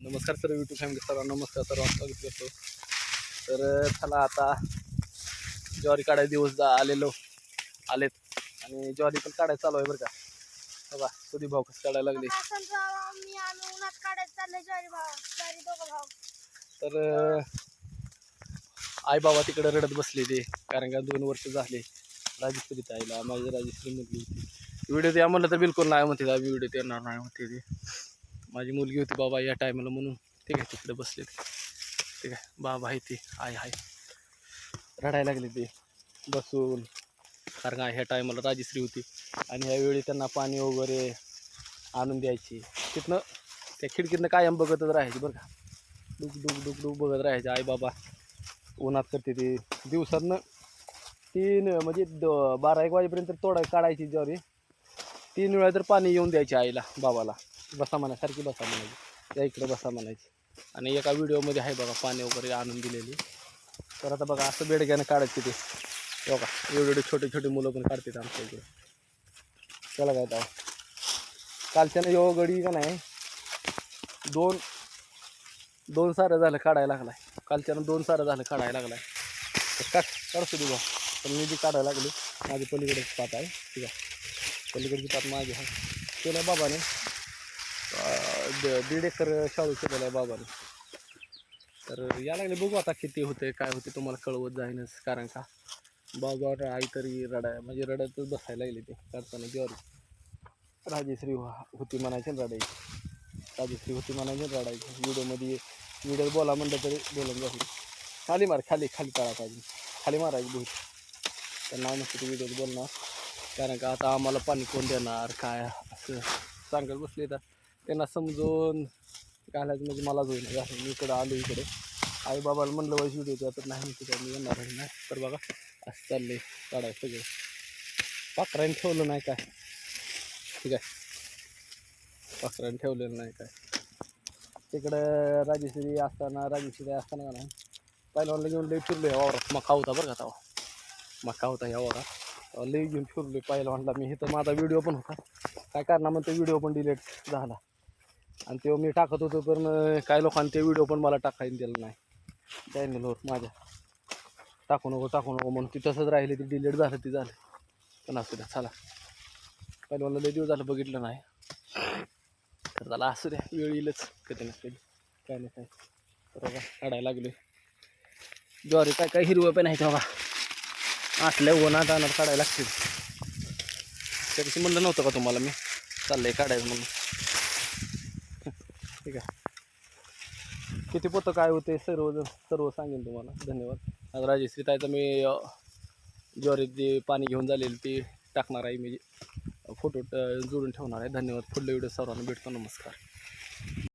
नमस्कार sir YouTube family सर्वांना नमस्कार सर्वांना स्वागत करतो. तर चला आता ज्वारी काढायचे दिवस आलेलो आलेत. आणि ज्वारी पण काढायला चालू आहे बरं का. बघा सुधी भाऊ कसं काढायला लागले. काढायला तर आई बाबा तिकडे रडत बसले ते कारण का दोन वर्ष झाले राजेश्वरीत आईला माझी राजेश्वरी होती. व्हिडिओ द्या म्हणलं तर बिलकुल नाही म्हणते व्हिडिओ देणार नाही म्हणते ते. माझी मुलगी होती बाबा या टायमाला म्हणून. ठीक आहे तिकडे बसले ठीक आहे बाबा आहे ते. आय हाय. रडायला लागले ते. बसून. कारण का ह्या टायमाला राजश्री होती. आणि ह्यावेळी त्यांना पाणी वगैरे आणून द्यायची. तिथनं त्या खिडकीतनं कायम बघतच राहायची बरं का. डुक डुक डुक डुक बघत राहायचे. आई बाबा उन्हात करते ते. दिवसातनं तीन म्हणजे द बारा एक वाजेपर्यंत तोडा काढायची ज्वारी. तीन वेळा तर पाणी येऊन द्यायची आईला बाबाला. बसा म्हणा सारखी बसा म्हणायची. या इकडं बसा म्हणायची. आणि एका व्हिडिओमध्ये आहे बघा पाणी वगैरे आणून दिलेली. तर आता बघा असं बेडग्यानं काढायची ते. बघा एवढे एवढे छोटे छोटे मुलं पण काढतात आमच्या इकडे. त्याला काय तर. कालच्यानं यो गडी का नाही दोन दोन सारं झालं काढायला लागलाय. कालच्यानं दोन सारं झालं काढायला लागलाय. तर काढ काढतो तुझा पण मी बी काढायला लागली माझी पलीकडे पात आहे ठीक आहे. पलीकडची पात माझी आहे. केलं बाबाने. द- दीड एकर शाळू केलेला आहे बाबाने. तर या लागले बघू आता किती होते काय होते तुम्हाला कळवत जाईनच. कारण का? बाबा आई तरी रडाय म्हणजे रडतच बसायला लागले ते काढताना ज्वारी राजेश्री हो- होती म्हणायची आणि रडायची. राजेश्री होती म्हणायची आणि रडायची. व्हिडिओमध्ये व्हिडिओ बोला म्हणलं तरी बोलून जाईल. खाली मार खाली खाली काढा पाहिजे. खाली मारायची बहुत त्यांना नसतं ते व्हिडिओ बोलणार. कारण का आता आम्हाला पाणी कोण देणार काय असं सांगत बसले तर त्यांना समजून घालायचं म्हणजे मलाच होईल झालं. मी इकडं आलो इकडे. आई बाबाला म्हणलं वाईस व्हिडिओ तर नाही तिकडे मी येणार आहे नाही तर बघा असं चाललंय काढायचं सगळं. पाखराने ठेवलं नाही काय? ठीक आहे. पाखराने ठेवलेलं नाही काय? तिकडं राजेश्री असताना राजेश्री असताना का नाही? पहिल्यांदा घेऊन लई फिरलो या वावरात. मका होता बरं का तेव्हा? मका होता या वावरात. लई घेऊन फिरलो पहिल्यांदा मी इथं माझा व्हिडिओ पण होता. काय करणार म्हणतो व्हिडिओ पण डिलीट झाला. आणि तेव्हा मी टाकत होतो पण काही लोकांनी ते व्हिडिओ पण मला टाकायला दिला नाही. चॅनलवर माझ्या. टाकू नको टाकू नको म्हणून ती तसंच राहिली ती डिलीट झालं ती झालं. पण असू द्या चला. पहिल्यांदा लय दिवस झालं बघितलं नाही. तर त्याला असू द्या वेळ येईलच. कधी ना कधी. काय नाही काय. बरोबर काढायला लागले ज्वारी काय काय हिरवं पण आहे तेव्हा. असल्या उन्हात आणत काढायला लागतील. त्या दिवशी म्हणलं नव्हतं का तुम्हाला मी? चाललंय काढायचं म्हणून. ठीक आहे. किती पोतं काय होते सर्व सर्व सांगेन तुम्हाला. धन्यवाद. आज राजेश्री ताईचं मी ज्वारी ज्वारीत जे पाणी घेऊन झालेली ती टाकणार आहे मी. फोटो जोडून ठेवणार आहे. धन्यवाद. पुढल्या व्हिडिओ सर्वांना भेटतो. नमस्कार.